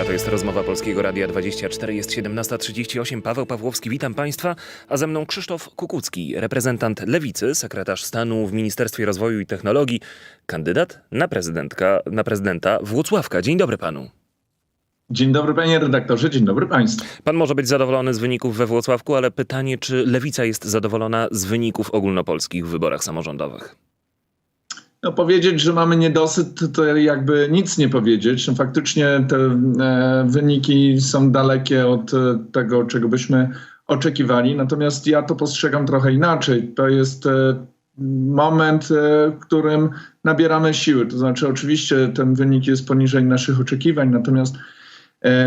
A to jest rozmowa Polskiego Radia 24, jest 17.38. Paweł Pawłowski, witam Państwa, a ze mną Krzysztof Kukucki, reprezentant Lewicy, sekretarz stanu w Ministerstwie Rozwoju i Technologii, kandydat na, prezydentka, na prezydenta Włocławka. Dzień dobry Panu. Dzień dobry panie redaktorze, dzień dobry państwu. Pan może być zadowolony z wyników we Włocławku, ale pytanie, czy Lewica jest zadowolona z wyników ogólnopolskich w wyborach samorządowych? No powiedzieć, że mamy niedosyt, to jakby nic nie powiedzieć. No, faktycznie te e, wyniki są dalekie od e, tego, czego byśmy oczekiwali. Natomiast ja to postrzegam trochę inaczej. To jest e, moment, w którym nabieramy siły. To znaczy, oczywiście ten wynik jest poniżej naszych oczekiwań, natomiast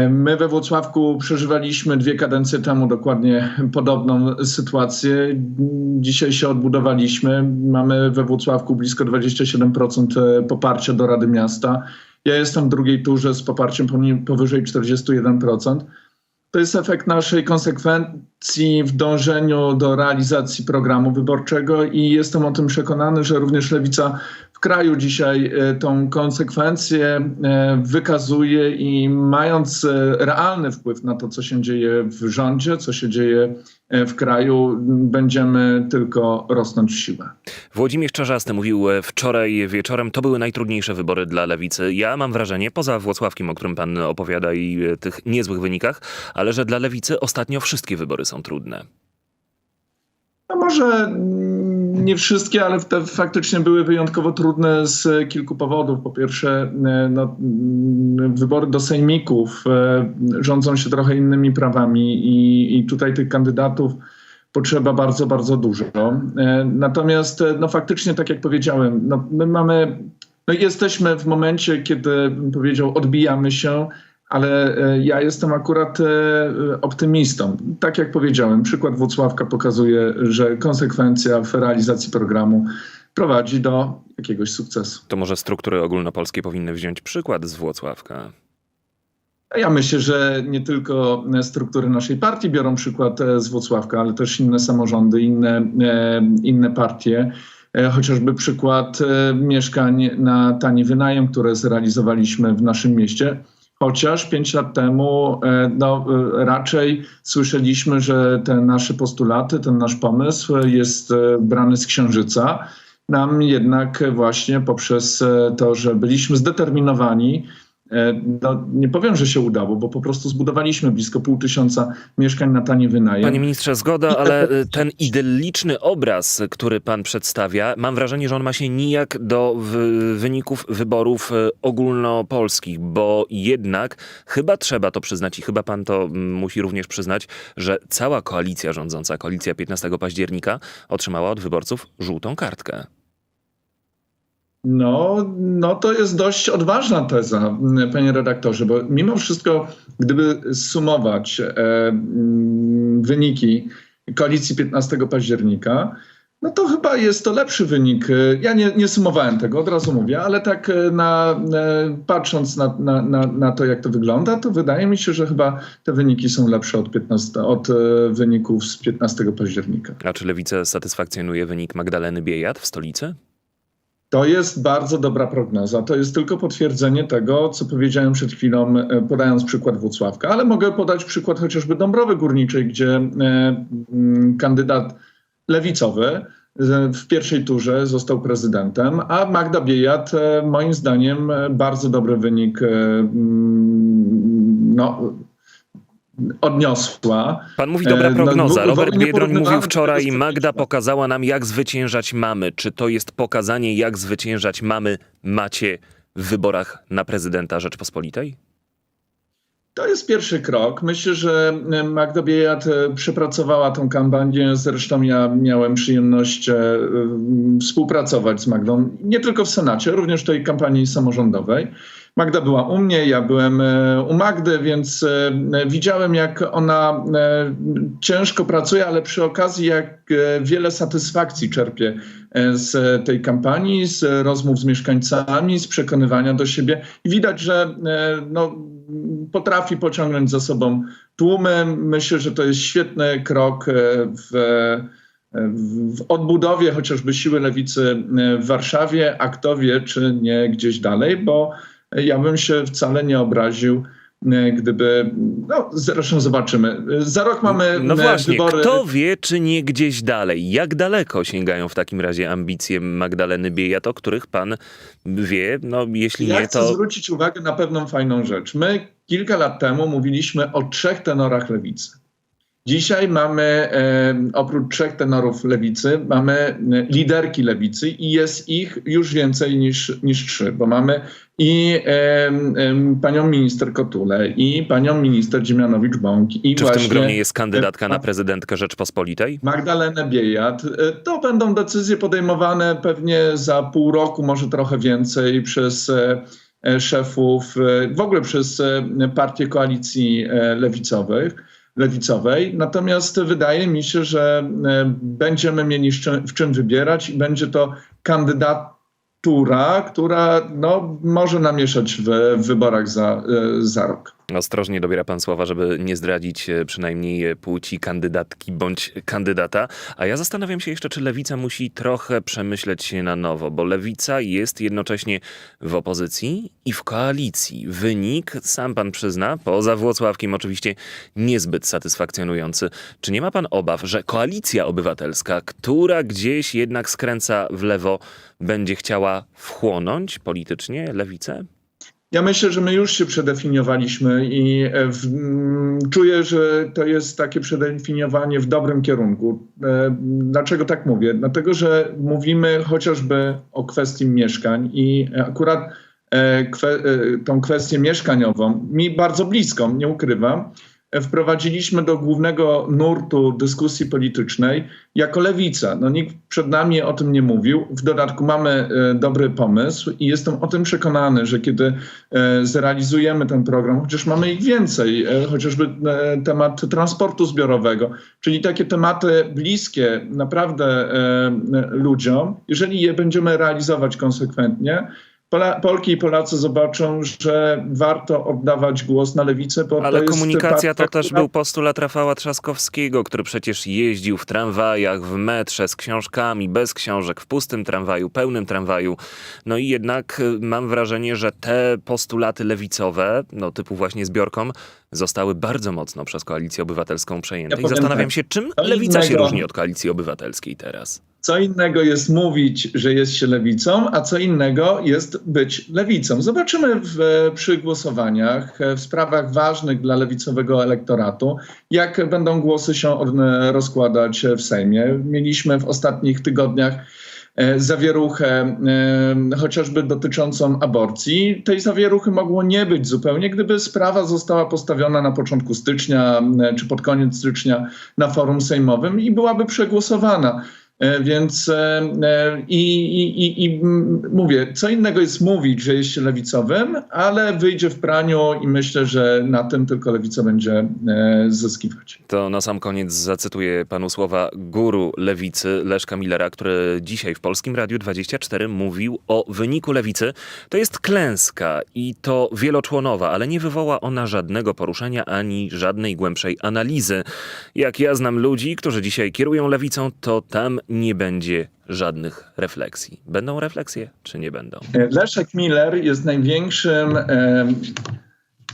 My we Włocławku przeżywaliśmy dwie kadencje temu dokładnie podobną sytuację. Dzisiaj się odbudowaliśmy. Mamy we Włocławku blisko 27% poparcia do Rady Miasta. Ja jestem w drugiej turze z poparciem powyżej 41%. To jest efekt naszej konsekwencji w dążeniu do realizacji programu wyborczego i jestem o tym przekonany, że również Lewica w kraju dzisiaj e, tą konsekwencję e, wykazuje i mając e, realny wpływ na to, co się dzieje w rządzie, co się dzieje w kraju, będziemy tylko rosnąć w siłę. Włodzimierz Czarzasty mówił e, wczoraj wieczorem, to były najtrudniejsze wybory dla Lewicy. Ja mam wrażenie, poza Włocławkiem, o którym pan opowiada i e, tych niezłych wynikach, ale że dla Lewicy ostatnio wszystkie wybory są trudne. No może nie wszystkie, ale te faktycznie były wyjątkowo trudne z kilku powodów. Po pierwsze, e, no, mm, wybory do sejmików e, rządzą się trochę innymi prawami i, i tutaj tych kandydatów potrzeba bardzo, bardzo dużo. E, Natomiast no faktycznie, tak jak powiedziałem, no, my mamy, no jesteśmy w momencie, kiedy bym powiedział, odbijamy się, ale e, ja jestem akurat e, optymistą. Tak jak powiedziałem, przykład Włocławka pokazuje, że konsekwencja w realizacji programu prowadzi do jakiegoś sukcesu. To może struktury ogólnopolskie powinny wziąć przykład z Włocławka. Ja myślę, że nie tylko struktury naszej partii biorą przykład e, z Włocławka, ale też inne samorządy, inne, inne partie. Chociażby przykład mieszkań na tani wynajem, które zrealizowaliśmy w naszym mieście. Chociaż pięć lat temu e, no, e, raczej słyszeliśmy, że te nasze postulaty, ten nasz pomysł jest e, brany z księżyca. Nam jednak właśnie poprzez to, że byliśmy zdeterminowani, No, nie powiem, że się udało, bo po prostu zbudowaliśmy blisko pół tysiąca mieszkań na tani wynajem. Panie ministrze, zgoda, ale y, ten idylliczny obraz, który pan przedstawia, mam wrażenie, że on ma się nijak do wy- wyników wyborów y, ogólnopolskich, bo jednak chyba trzeba to przyznać i chyba pan to musi również przyznać, że cała koalicja rządząca, koalicja 15 października, otrzymała od wyborców żółtą kartkę. No, no to jest dość odważna teza, panie redaktorze, bo mimo wszystko, gdyby sumować e, mm, wyniki koalicji 15 października, no to chyba jest to lepszy wynik. Ja nie, nie sumowałem tego, od razu mówię, ale tak e, na, e, patrząc na, na, na, na to, jak to wygląda, to wydaje mi się, że chyba te wyniki są lepsze od, 15, od e, wyników z 15 października. A czy lewicę satysfakcjonuje wynik Magdaleny Biejat w stolicy? To jest bardzo dobra prognoza. To jest tylko potwierdzenie tego, co powiedziałem przed chwilą, e, podając przykład Włocławka, ale mogę podać przykład chociażby Dąbrowy Górniczej, gdzie e, mm, kandydat lewicowy e, w pierwszej turze został prezydentem, a Magda Biejat moim zdaniem bardzo dobry wynik mm, no, odniosła. Pan mówi dobra E, no, prognoza. w- Robert nie Biedroń mówił wczoraj, Magda pokazała nam, jak zwyciężać mamy. Czy to jest pokazanie, jak zwyciężać mamy macie w wyborach na prezydenta Rzeczpospolitej? To jest pierwszy krok. Myślę, że e, Magda Biejat e, przepracowała tą kampanię. Zresztą ja miałem przyjemność współpracować z Magdą, nie tylko w Senacie, również w tej kampanii samorządowej. Magda była u mnie, ja byłem e, u Magdy, więc e, widziałem, jak ona e, ciężko pracuje, ale przy okazji, jak wiele satysfakcji czerpie z tej kampanii, z rozmów z mieszkańcami, z przekonywania do siebie. I widać, że no, potrafi pociągnąć za sobą tłumy. Myślę, że to jest świetny krok w, w odbudowie chociażby siły lewicy w Warszawie, a kto wie, czy nie gdzieś dalej, bo ja bym się wcale nie obraził, e, gdyby, no zresztą zobaczymy. Za rok mamy No e, właśnie, wybory. kto wie, czy nie gdzieś dalej? Jak daleko sięgają w takim razie ambicje Magdaleny Biejat, o których pan wie? No jeśli Ja nie, chcę to... zwrócić uwagę na pewną fajną rzecz. My kilka lat temu mówiliśmy o trzech tenorach lewicy. Dzisiaj mamy, oprócz trzech tenorów lewicy, mamy liderki lewicy i jest ich już więcej niż, niż trzy, bo mamy i panią minister Kotulę, i panią minister Dziemianowicz-Bąk, i Czy w tym gronie jest kandydatka na e, prezydentkę Rzeczpospolitej? Magdalenę Biejat. E, To będą decyzje podejmowane pewnie za pół roku, może trochę więcej przez e, szefów, w ogóle przez partie koalicji lewicowych, lewicowej. Natomiast wydaje mi się, że e, będziemy mieli w czym wybierać i będzie to kandydatura, która no, może namieszać w, w wyborach za, e, za rok. Ostrożnie dobiera pan słowa, żeby nie zdradzić e, przynajmniej e, płci kandydatki bądź kandydata. A ja zastanawiam się jeszcze, czy lewica musi trochę przemyśleć się na nowo, bo lewica jest jednocześnie w opozycji i w koalicji. Wynik, sam pan przyzna, poza Włocławkiem oczywiście niezbyt satysfakcjonujący. Czy nie ma pan obaw, że koalicja obywatelska, która gdzieś jednak skręca w lewo, będzie chciała wchłonąć politycznie lewicę? Ja myślę, że my już się przedefiniowaliśmy i e, w, mm, czuję, że to jest takie przedefiniowanie w dobrym kierunku. E, Dlaczego tak mówię? Dlatego, że mówimy chociażby o kwestii mieszkań i akurat e, kwe, e, tą kwestię mieszkaniową, mi bardzo bliską, nie ukrywam, wprowadziliśmy do głównego nurtu dyskusji politycznej jako lewica. No, nikt przed nami o tym nie mówił. W dodatku mamy e, dobry pomysł i jestem o tym przekonany, że kiedy e, zrealizujemy ten program, chociaż mamy ich więcej, e, chociażby e, temat transportu zbiorowego, czyli takie tematy bliskie naprawdę e, ludziom, jeżeli je będziemy realizować konsekwentnie, Polki i Polacy zobaczą, że warto oddawać głos na lewicę, Ale to komunikacja to też był postulat Rafała Trzaskowskiego, który przecież jeździł w tramwajach, w metrze z książkami, bez książek, w pustym tramwaju, pełnym tramwaju. No i jednak y, mam wrażenie, że te postulaty lewicowe, no typu właśnie zbiorkom, zostały bardzo mocno przez Koalicję Obywatelską przejęte. Ja I zastanawiam tak, się, czym lewica się innego- różni od Koalicji Obywatelskiej teraz. Co innego jest mówić, że jest się lewicą, a co innego jest być lewicą. Zobaczymy w, przy głosowaniach e, w sprawach ważnych dla lewicowego elektoratu, jak będą głosy się od, rozkładać w Sejmie. Mieliśmy w ostatnich tygodniach e, zawieruchę e, chociażby dotyczącą aborcji. Tej zawieruchy mogło nie być zupełnie, gdyby sprawa została postawiona na początku stycznia e, czy pod koniec stycznia na forum sejmowym i byłaby przegłosowana. E, Więc e, e, i, i, i, mówię, co innego jest mówić, że jest się lewicowym, ale wyjdzie w praniu i myślę, że na tym tylko lewica będzie zyskiwać. To na sam koniec zacytuję panu słowa guru lewicy Leszka Millera, który dzisiaj w Polskim Radiu 24 mówił o wyniku lewicy. To jest klęska i to wieloczłonowa, ale nie wywoła ona żadnego poruszenia ani żadnej głębszej analizy. Jak ja znam ludzi, którzy dzisiaj kierują lewicą, to tam nie będzie żadnych refleksji. Będą refleksje, czy nie będą? E, Leszek Miller jest największym e,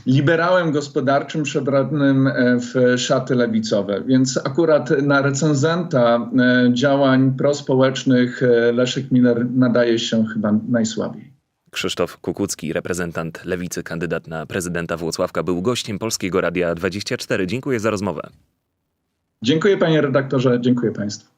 liberałem gospodarczym przebranym e, w szaty lewicowe, więc akurat na recenzenta e, działań prospołecznych Leszek Miller nadaje się chyba najsłabiej. Krzysztof Kukucki, reprezentant lewicy, kandydat na prezydenta Włocławka, był gościem Polskiego Radia 24. Dziękuję za rozmowę. Dziękuję panie redaktorze, dziękuję państwu.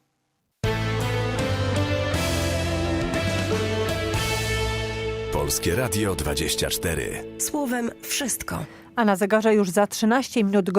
Polskie Radio 24. Słowem wszystko. A na zegarze już za 13 minut